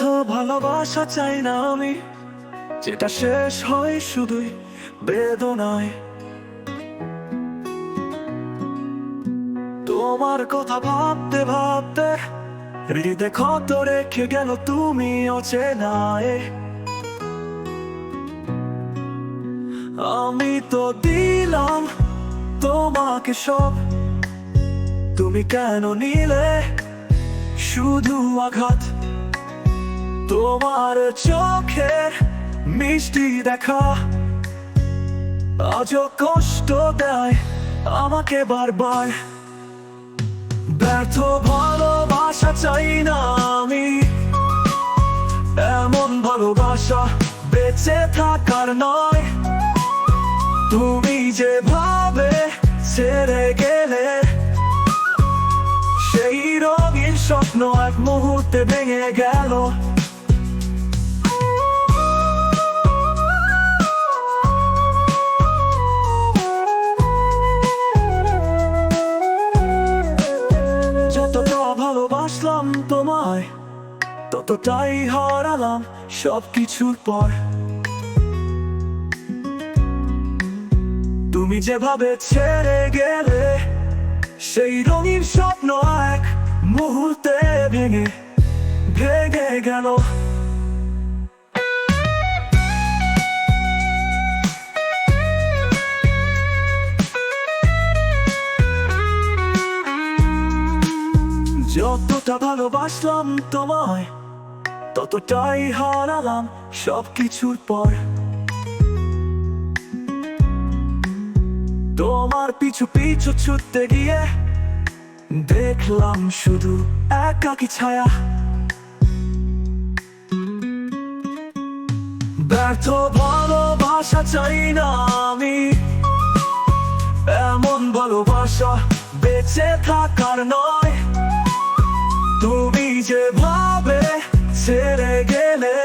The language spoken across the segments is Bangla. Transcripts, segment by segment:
ভালোবাসা চাই না আমি। যেটা শেষ হয় শুধুই বেদনায়। তোমার কথা ভাবতে ভাবতে হৃদয় ক্ষত রেখে গেল তুমি অচেনায়। আমি তো দিলাম তোমাকে সব। তুমি কেন নিলে শুধু আঘাত? তোমার চোখের মিষ্টি দেখা। আজও কষ্ট দেয় আমাকে বারবার। ব্যর্থ ভালোবাসা চাই না আমি। এমন ভালোবাসা বেঁচে থাকার নয়। তুমি যেভাবে ছেড়ে গেলে, সেই রঙিন স্বপ্ন এক মুহূর্তে ভেঙে গেল। ততটাই হারালাম সব কিছুর পর। তুমি যেভাবে ছেড়ে গেলে, সেই রঙিন স্বপ্ন এক মুহূর্তে ভেঙে ভেঙে গেল। যতটা ভালোবাসলাম তোমায় ততটাই হারালাম সব কিছুর পর। তোমার পিছু পিছু ছুটতে গিয়ে দেখলাম শুধু একাকি ছায়া। ব্যর্থ ভালোবাসা চাই না আমি। এমন ভালোবাসা বেঁচে থাকার নয়। তুমি যেভাবে ছেড়ে গেলে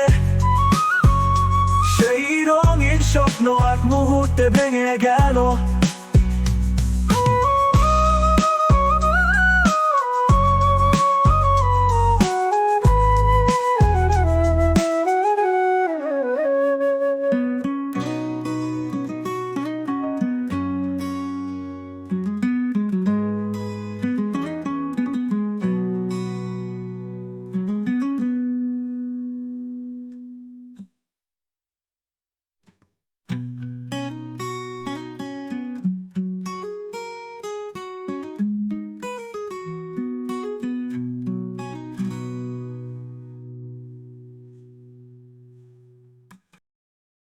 সেই রঙিন স্বপ্ন এক মুহূর্তে ভেঙে গেল